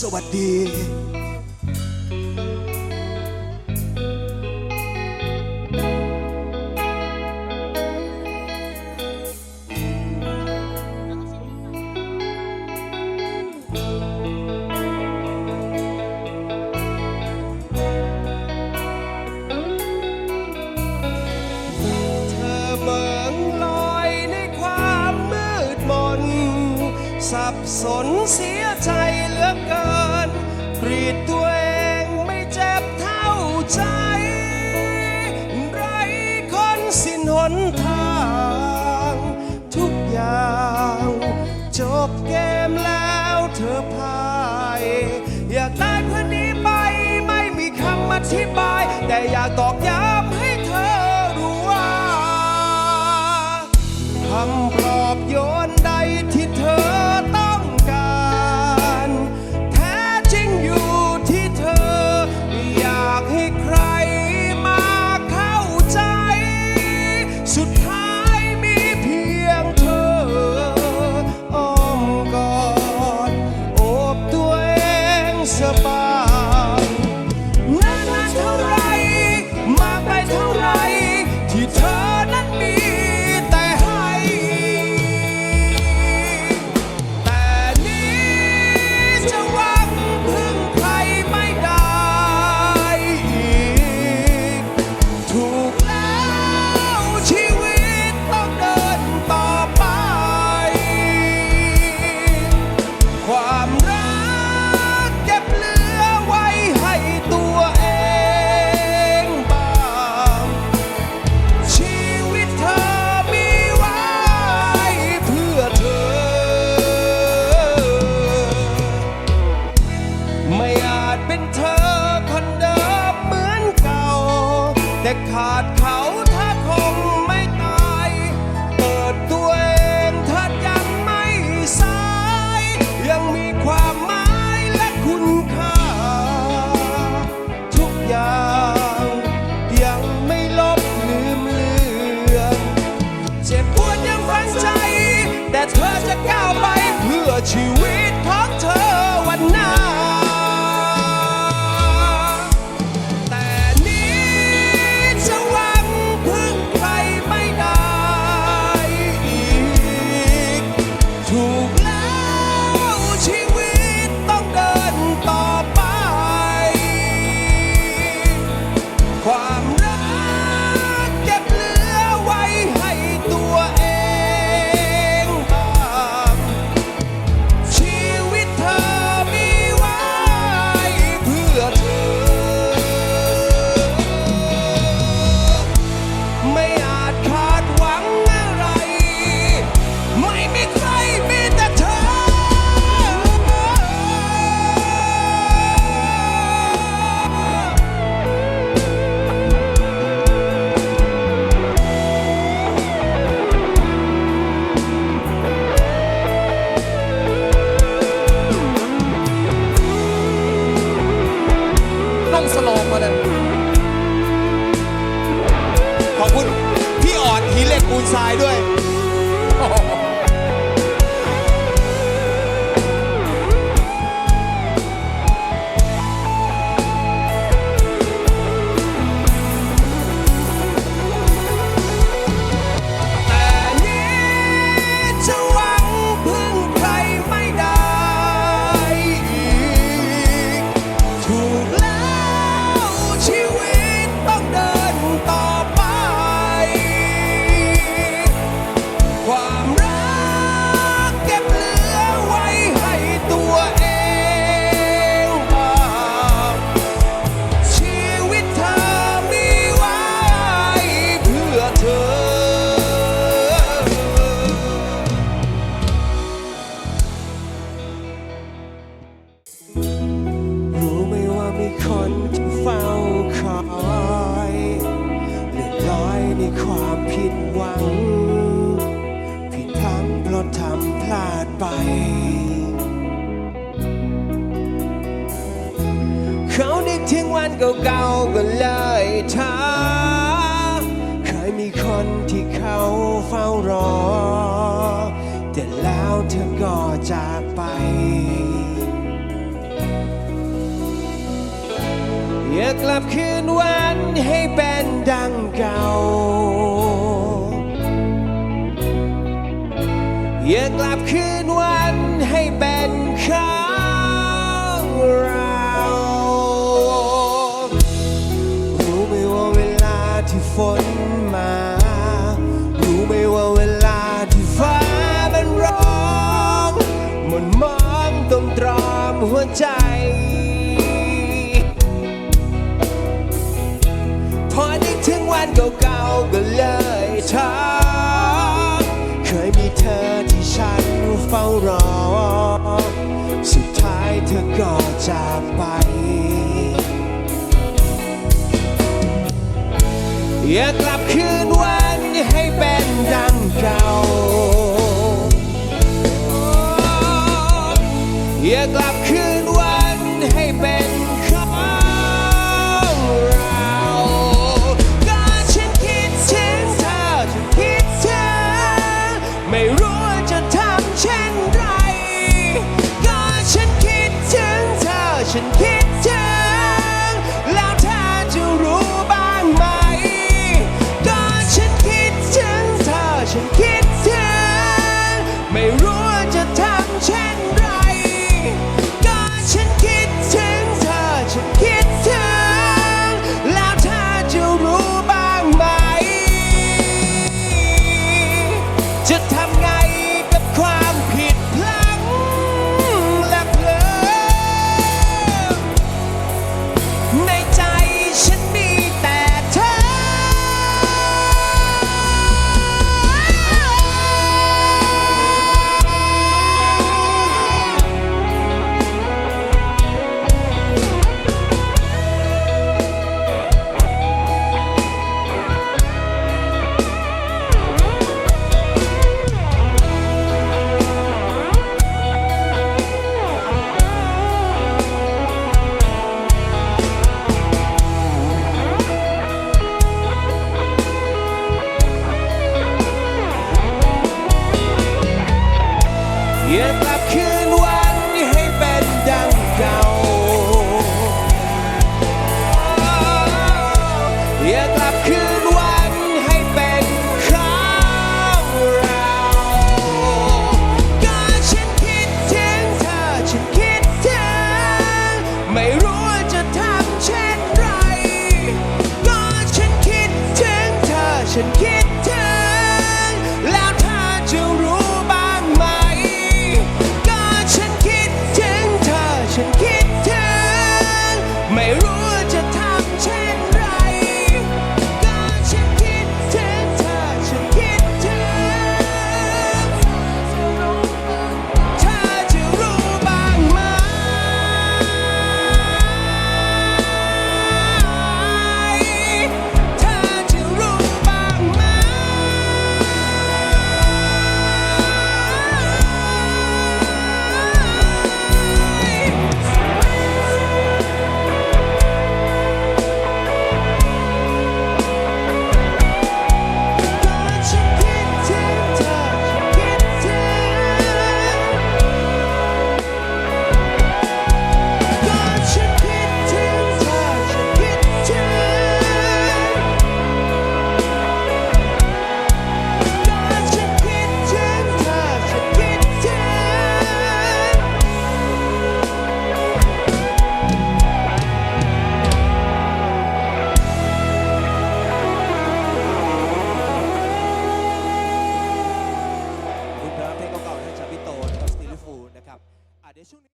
สวัสดี ใจเหลือเกินกรีดตัวเองไม่เจ็บเท่าใจ ไรคนสิ้นหนทาง ทุกอย่างจบเกมแล้วเธอพาย อยากตายเพื่อนนี้ไปไม่มีคำอธิบาย แต่อยากตอกย้ำ เก่าๆก็เลยท้าเคยมีคนที่เขาเฝ้ารอ แต่แล้วเธอก็จากไป อยากกลับคืนวันให้เป็นดังเก่า อยากกลับคืนวันให้เป็นเขา จ พอนึกถึงวันเก่าๆก็เลยท้อเคยมีเธอที่ฉันเฝ้ารอ สุดท้ายเธอก็จากไป อยากกลับคืนวันให้เป็นดังเก่าอยากกลับ 这太